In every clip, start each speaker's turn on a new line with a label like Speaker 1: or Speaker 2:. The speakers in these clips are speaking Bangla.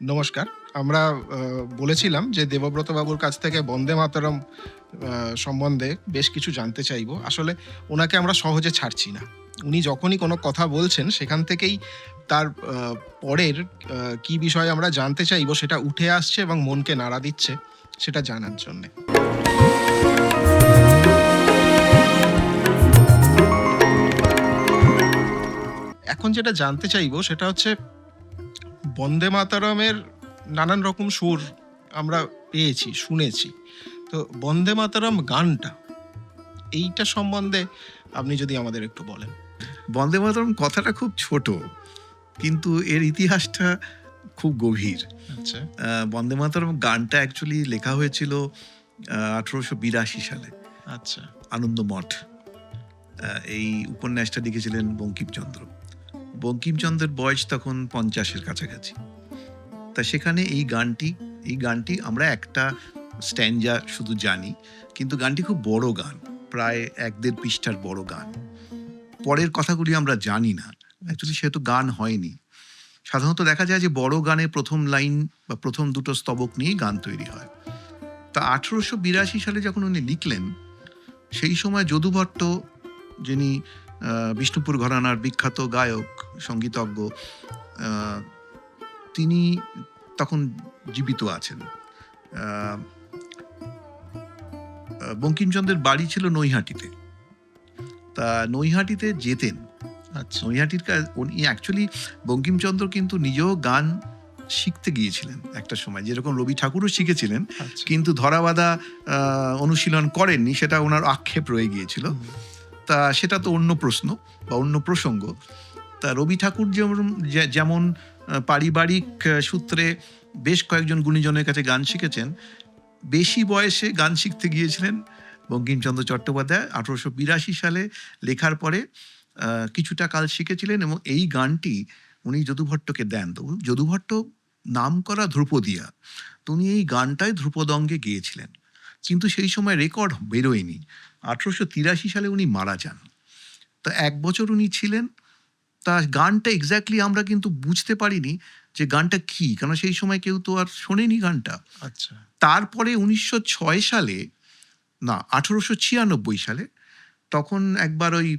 Speaker 1: নমস্কার। আমরা বলেছিলাম যে দেবব্রত বাবুর কাছ থেকে বন্দে মাতরম সম্বন্ধে বেশ কিছু জানতে চাইব। আসলে ওনাকে আমরা সহজে ছাড়ছি না। উনি যখনই কোনো কথা বলছেন, সেখান থেকেই তার পরের কি বিষয়ে আমরা জানতে চাইব সেটা উঠে আসছে এবং মনকে নাড়া দিচ্ছে সেটা জানার জন্যে। এখন যেটা জানতে চাইব সেটা হচ্ছে বন্দে মাতারমের নানান রকম সুর আমরা পেয়েছি শুনেছি। তো বন্দে মাতারম গানটা এইটা সম্বন্ধে আপনি যদি আমাদের একটু বলেন।
Speaker 2: বন্দে মাতরম কথাটা খুব ছোট কিন্তু এর ইতিহাসটা খুব গভীর।
Speaker 1: আচ্ছা।
Speaker 2: বন্দে মাতরম গানটা অ্যাকচুয়ালি লেখা হয়েছিল আঠেরোশো বিরাশি সালে।
Speaker 1: আচ্ছা।
Speaker 2: আনন্দমঠ। এই উপন্যাসটা লিখেছিলেন বঙ্কিমচন্দ্র। বঙ্কিমচন্দ্রের বয়স তখন পঞ্চাশের কাছাকাছি। তা সেখানে এই গানটি এই গানটি আমরা একটা স্ট্যান্ডা শুধু জানি, কিন্তু গানটি খুব বড় গান, প্রায় এক দেড় পৃষ্ঠার বড় গান। পরের কথাগুলি আমরা জানি না অ্যাকচুয়ালি সেহেতু গান হয়নি। সাধারণত দেখা যায় যে বড় গানে প্রথম লাইন বা প্রথম দুটো স্তবক নিয়েই গান তৈরি হয়। তা আঠেরোশো বিরাশি সালে যখন উনি লিখলেন, সেই সময় যদু ভট্ট যিনি বিষ্ণুপুর ঘরানার বিখ্যাত গায়ক সঙ্গীতজ্ঞ তিনি তখন জীবিত আছেন। বঙ্কিমচন্দ্রের বাড়ি ছিল নৈহাটিতে। তা নৈহাটিতে যেতেন।
Speaker 1: আচ্ছা।
Speaker 2: নৈহাটির কাজ উনি অ্যাকচুয়ালি বঙ্কিমচন্দ্র কিন্তু নিজেও গান শিখতে গিয়েছিলেন একটা সময়। যেরকম রবি ঠাকুরও শিখেছিলেন
Speaker 1: আচ্ছা।
Speaker 2: কিন্তু ধরাবাধা অনুশীলন করেননি সেটা ওনার আক্ষেপ রয়ে গিয়েছিল। তা সেটা তো অন্য প্রশ্ন বা অন্য প্রসঙ্গ। তা রবি ঠাকুর যেমন যেমন পারিবারিক সূত্রে বেশ কয়েকজন গুণীজনের কাছে গান শিখেছেন। বেশি বয়সে গান শিখতে গিয়েছিলেন বঙ্কিমচন্দ্র চট্টোপাধ্যায় আঠারোশো বিরাশি সালে লেখার পরে কিছুটা কাল শিখেছিলেন এবং এই গানটি উনি যদুভট্টকে দেন। তো যদুভট্ট নাম করা ধ্রুপদিয়া, তো উনি এই গানটাই ধ্রুপদঙ্গে গিয়েছিলেন। কিন্তু সেই সময় রেকর্ড বেরোয়নি। আঠারোশো তিরাশি সালে উনি মারা যান। তো এক বছর উনি ছিলেন। তা গানটা এক্স্যাক্টলি আমরা কিন্তু বুঝতে পারিনি যে গানটা কি কেন সেই সময় কেউ তো আর শোনেনি গানটা।
Speaker 1: আচ্ছা।
Speaker 2: তারপরে উনিশশো ছয় সালে না আঠেরোশো ছিয়ানব্বই সালে তখন একবার ওই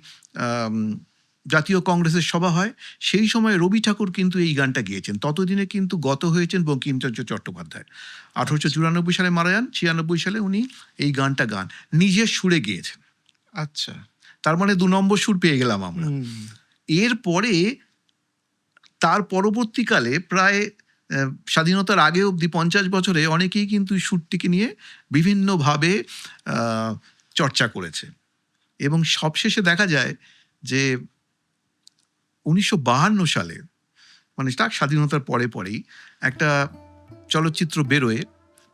Speaker 2: জাতীয় কংগ্রেসের সভা হয় সেই সময় রবি ঠাকুর কিন্তু এই গানটা গিয়েছেন। ততদিনে কিন্তু গত হয়েছেন বঙ্কিমচন্দ্র চট্টোপাধ্যায়। আঠারোশো চুরানব্বই সালে মারা যান ছিয়ানব্বই সালে উনি এই গানটা গান। নিজের সুরে গিয়েছেন।
Speaker 1: আচ্ছা।
Speaker 2: তার মানে দু নম্বর সুর পেয়ে গেলাম আমরা। এরপরে তার পরবর্তীকালে প্রায় স্বাধীনতার আগে অবধি পঞ্চাশ বছরে অনেকেই কিন্তু এই সুরটিকে নিয়ে বিভিন্নভাবে চর্চা করেছে। এবং সবশেষে দেখা যায় যে উনিশশো বাহান্ন সালে মানে তার স্বাধীনতার পরে পরেই একটা চলচ্চিত্র বেরোয়।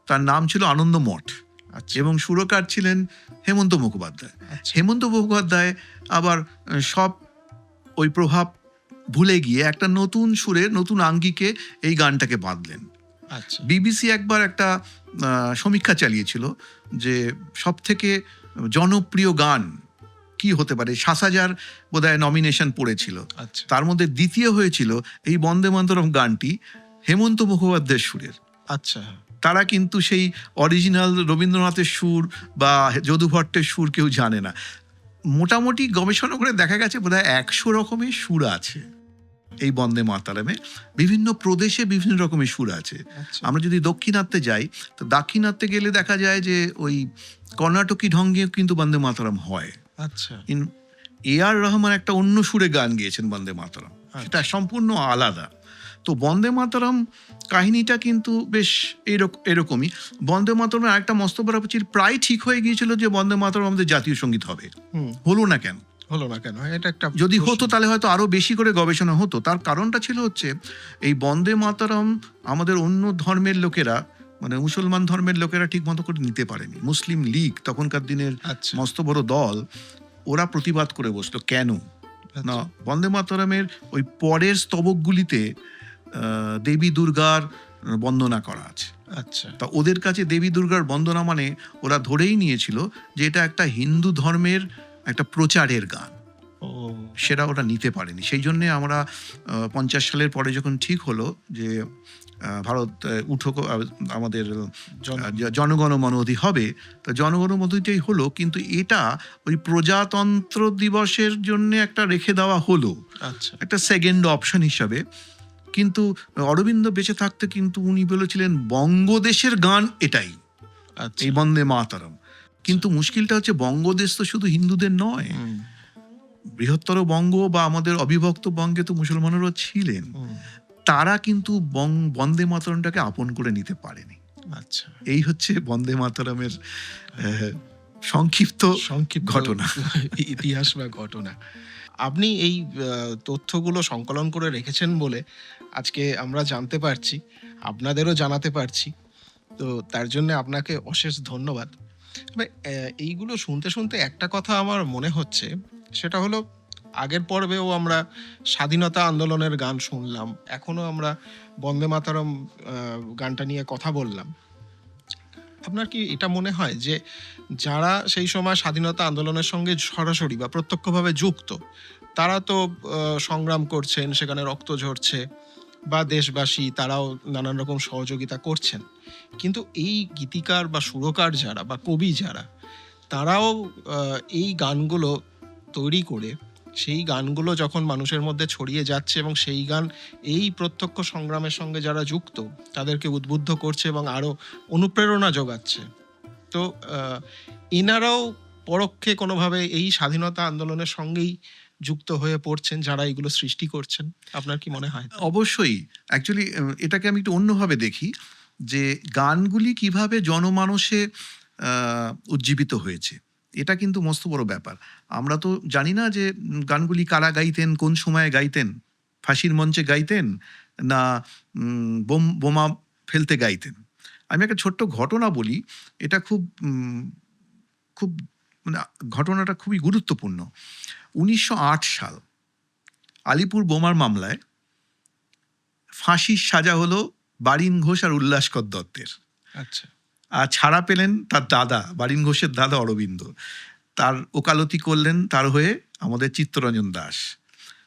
Speaker 2: তার নাম ছিল আনন্দমঠ
Speaker 1: আচ্ছা।
Speaker 2: এবং সুরকার ছিলেন হেমন্ত মুখোপাধ্যায়।
Speaker 1: আচ্ছা।
Speaker 2: হেমন্ত মুখোপাধ্যায় আবার সব ওই প্রভাব ভুলে গিয়ে একটা নতুন সুরে নতুন আঙ্গিকে এই গানটাকে বাঁধলেন।
Speaker 1: আচ্ছা।
Speaker 2: বিবিসি একবার একটা সমীক্ষা চালিয়েছিল যে সব থেকে জনপ্রিয় গান কি হতে পারে? সাত হাজার বোধহয় নমিনেশন পড়েছিল।
Speaker 1: আচ্ছা।
Speaker 2: তার মধ্যে দ্বিতীয় হয়েছিল এই বন্দে মাতরম গানটি হেমন্ত মুখোপাধ্যায়ের সুরের।
Speaker 1: আচ্ছা।
Speaker 2: তারা কিন্তু সেই অরিজিনাল রবীন্দ্রনাথের সুর বা যদু ভট্টের সুর কেউ জানে না। মোটামুটি গবেষণা করে দেখা গেছে বোধহয় একশো রকমের সুর আছে এই বন্দে মাতারামে। বিভিন্ন প্রদেশে বিভিন্ন রকমের সুর আছে।
Speaker 1: আচ্ছা।
Speaker 2: আমরা যদি দক্ষিণাত্যে যাই তো দাক্ষিণাত্যে গেলে দেখা যায় যে ওই কর্ণাটকি ঢঙ্গে কিন্তু বন্দে মাতারাম হয়।
Speaker 1: আচ্ছা।
Speaker 2: ইন এ আর রহমান একটা অন্য সুরে গান গিয়েছেন বন্দে মাতরম। সেটা সম্পূর্ণ আলাদা। তো বন্দে মাতরম কাহিনীটা কিন্তু বেশ এরক- এরকমই। বন্দে মাতরমের আরেকটা মস্ত বড় চির প্রায় ঠিক হয়ে গিয়েছিল যে বন্দে মাতরম আমাদের জাতীয় সংগীত হবে। হলো না কেন?
Speaker 1: হলো না কেন? এটা একটা
Speaker 2: যদি হতো তাহলে হয়তো আরও বেশি করে গবেষণা হতো। তার কারণটা ছিল হচ্ছে এই বন্দে মাতরম আমাদের অন্য ধর্মের লোকেরা মানে মুসলমান ধর্মের লোকেরা ঠিক মতো করে নিতে পারেনি। মুসলিম লীগ তখনকার দিনের
Speaker 1: আচ্ছা।
Speaker 2: মস্ত বড় দল ওরা প্রতিবাদ করে বসল কেন? না
Speaker 1: আচ্ছা,
Speaker 2: বন্দে মাতরমের ওই পরের স্তবকগুলিতে দেবী দুর্গার বন্দনা করা আছে।
Speaker 1: আচ্ছা।
Speaker 2: তা ওদের কাছে দেবী দুর্গার বন্দনা মানে ওরা ধরেই নিয়েছিল যে এটা একটা হিন্দু ধর্মের একটা প্রচারের গান। সেটা ওরা নিতে পারেনি। সেই জন্যে আমরা পঞ্চাশ সালের পরে যখন ঠিক হলো যে ভারত উঠো আমাদের
Speaker 1: জন-
Speaker 2: জনগণ মনোধি হবে তো জনগণ মনোধিটাই হলো কিন্তু এটা ওই প্রজাতন্ত্র দিবসের জন্য একটা রেখে দেওয়া হলো।
Speaker 1: আচ্ছা।
Speaker 2: একটা সেকেন্ড অপশন হিসাবে। কিন্তু অরবিন্দ বেঁচে থাকতে কিন্তু উনি বলেছিলেন বঙ্গদেশের গান এটাই।
Speaker 1: আচ্ছা।
Speaker 2: এই বন্দে মাতারম। কিন্তু মুশকিলটা হচ্ছে বঙ্গদেশ তো শুধু হিন্দুদের নয়। বৃহত্তর বঙ্গ বা আমাদের অবিভক্ত বঙ্গে তো মুসলমানেরও ছিলেন তারা কিন্তু বন্দে মাতরমটাকে আপন করে নিতে পারেনি।
Speaker 1: আচ্ছা।
Speaker 2: এই হচ্ছে বন্দে মাতরমের সংক্ষিপ্ত
Speaker 1: সংক্ষিপ্ত
Speaker 2: ঘটনা।
Speaker 1: ইতিহাস বা ঘটনা। আপনি এই তথ্যগুলো সংকলন করে রেখেছেন বলে আজকে আমরা জানতে পারছি আপনাদেরও জানাতে পারছি। তো তার জন্য আপনাকে অশেষ ধন্যবাদ। এইগুলো শুনতে শুনতে একটা কথা আমার মনে হচ্ছে সেটা হলো আগের পর্বেও আমরা স্বাধীনতা আন্দোলনের গান শুনলাম। এখনও আমরা বন্দে মাতারম গানটা নিয়ে কথা বললাম। আপনার কি এটা মনে হয় যে যারা সেই সময় স্বাধীনতা আন্দোলনের সঙ্গে সরাসরি বা প্রত্যক্ষভাবে যুক্ত, তারা তো সংগ্রাম করছেন, সেখানে রক্ত ঝরছে বা দেশবাসী তারাও নানান রকম সহযোগিতা করছেন। কিন্তু এই গীতিকার বা সুরকার যারা বা কবি যারা, তারাও এই গানগুলো তৈরি করে সেই গানগুলো যখন মানুষের মধ্যে ছড়িয়ে যাচ্ছে এবং সেই গান এই প্রত্যক্ষ সংগ্রামের সঙ্গে যারা যুক্ত, তাদেরকে উদ্বুদ্ধ করছে এবং আরও অনুপ্রেরণা যোগাচ্ছে। তো এনারাও পরোক্ষে কোনোভাবে এই স্বাধীনতা আন্দোলনের সঙ্গেই যুক্ত হয়ে পড়ছেন যারা এগুলো সৃষ্টি করছেন। আপনার কি মনে হয়?
Speaker 2: অবশ্যই। অ্যাকচুয়ালি এটাকে আমি একটু অন্যভাবে দেখি যে গানগুলি কীভাবে জনমানসে উজ্জীবিত হয়েছে। এটা কিন্তু মস্ত বড় ব্যাপার। আমরা তো জানি না যে গানগুলি কারা গাইতেন, কোন সময়ে গাইতেন, ফাঁসির মঞ্চে গাইতেন, না বোম, বোমা ফেলতে গাইতেন। আমি একটা ছোট্ট ঘটনা বলি, এটা খুব খুব মানে ঘটনাটা খুবই গুরুত্বপূর্ণ। উনিশশো আট সাল, আলিপুর বোমার মামলায় ফাঁসির সাজা হলো বারিন ঘোষ আর উল্লাসকর দত্তের।
Speaker 1: আচ্ছা।
Speaker 2: ছাড়া পেলেন তার দাদা বারিন ঘোষের দাদা অরবিন্দ। তার ওকালতি করলেন তার হয়ে আমাদের চিত্তরঞ্জন দাস।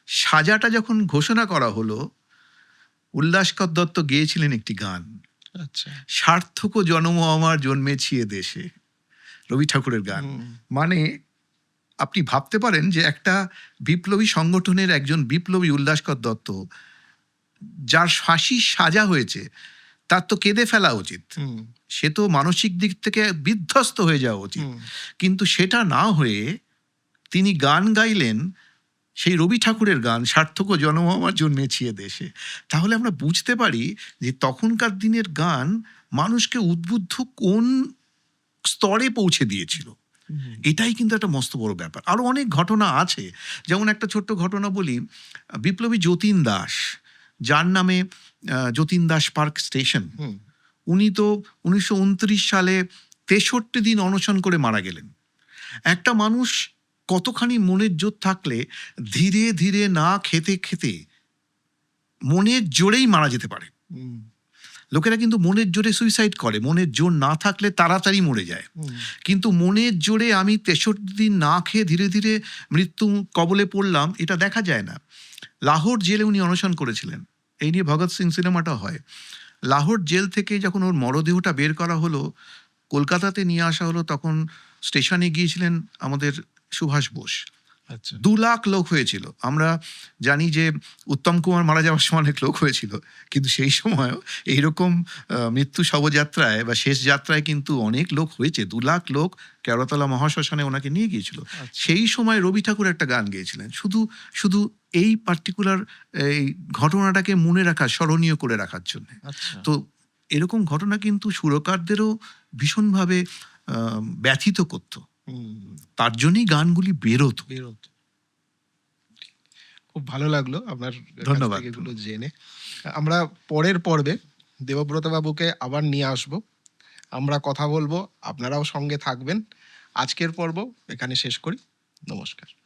Speaker 2: সাজাটা যখন ঘোষণা করা হলো উল্লাসকর দত্ত গেয়েছিলেন একটি গান।
Speaker 1: আচ্ছা।
Speaker 2: সার্থক জন্ম আমার জন্মেছি এ দেশে। রবি ঠাকুরের গান। মানে আপনি ভাবতে পারেন যে একটা বিপ্লবী সংগঠনের একজন বিপ্লবী উল্লাসকর দত্ত যার ফাঁসি সাজা হয়েছে তার তো কেঁদে ফেলা উচিত। সে তো মানসিক দিক থেকে বিধ্বস্ত হয়ে যাওয়া উচিত। কিন্তু সেটা না হয়ে তিনি গান গাইলেন সেই রবি ঠাকুরের গান সার্থক জন্ম আমার জন্মেছি এ দেশে। তাহলে আমরা বুঝতে পারি যে তখনকার দিনের গান মানুষকে উদ্বুদ্ধ কোন স্তরে পৌঁছে দিয়েছিল। এটাই কিন্তু একটা মস্ত বড় ব্যাপার। আরও অনেক ঘটনা আছে। যেমন একটা ছোট্ট ঘটনা বলি বিপ্লবী যতীন দাস যার নামে যতীন দাস পার্ক স্টেশন। উনি তো উনিশশো উনত্রিশ সালে তেষট্টি দিন অনশন করে মারা গেলেন। একটা মানুষ কতখানি মনের জোর থাকলে ধীরে ধীরে না খেতে খেতে মনের জোরেই মারা যেতে পারে। লোকেরা কিন্তু মনের জোরে সুইসাইড করে মনের জোর না থাকলে তাড়াতাড়ি মরে যায়। কিন্তু মনের জোরে আমি তেষট্টি দিন না খেয়ে ধীরে ধীরে মৃত্যু কবলে পড়লাম এটা দেখা যায় না। লাহোর জেলে উনি অনশন করেছিলেন। এই নিয়ে ভগৎ সিং সিনেমাটা হয়। লাহোর জেল থেকে যখন ওর মরদেহটা বের করা হলো, কলকাতাতে নিয়ে আসা হলো, তখন স্টেশনে গিয়েছিলেন আমাদের সুভাষ বোস। দু লাখ লোক হয়েছিল। আমরা জানি যে উত্তম কুমার মারা যাওয়ার সময় অনেক লোক হয়েছিল। কিন্তু সেই সময়ও এইরকম মৃত্যু শবযাত্রায় বা শেষ যাত্রায় কিন্তু অনেক লোক হয়েছে। দু লাখ লোক কেরতলা মহাশ্মশানে ওনাকে নিয়ে গিয়েছিল।
Speaker 1: আচ্ছা।
Speaker 2: সেই সময় রবি ঠাকুর একটা গান গেয়েছিলেন। শুধু শুধু এই পার্টিকুলার এই ঘটনাটাকে মনে রাখা স্মরণীয় করে রাখার জন্য।
Speaker 1: আচ্ছা।
Speaker 2: তো এরকম ঘটনা কিন্তু সুরকারদেরও ভীষণভাবে ব্যথিত করতো। তার জন্যই গানগুলি বেরোত।
Speaker 1: বেরোত। খুব ভালো লাগল আপনার
Speaker 2: ধন্যবাদ।
Speaker 1: এগুলো জেনে। আমরা পরের পর্বে দেবব্রত বাবুকে আবার নিয়ে আসব। আমরা কথা বলব আপনারাও সঙ্গে থাকবেন। আজকের পর্ব এখানে শেষ করি। নমস্কার।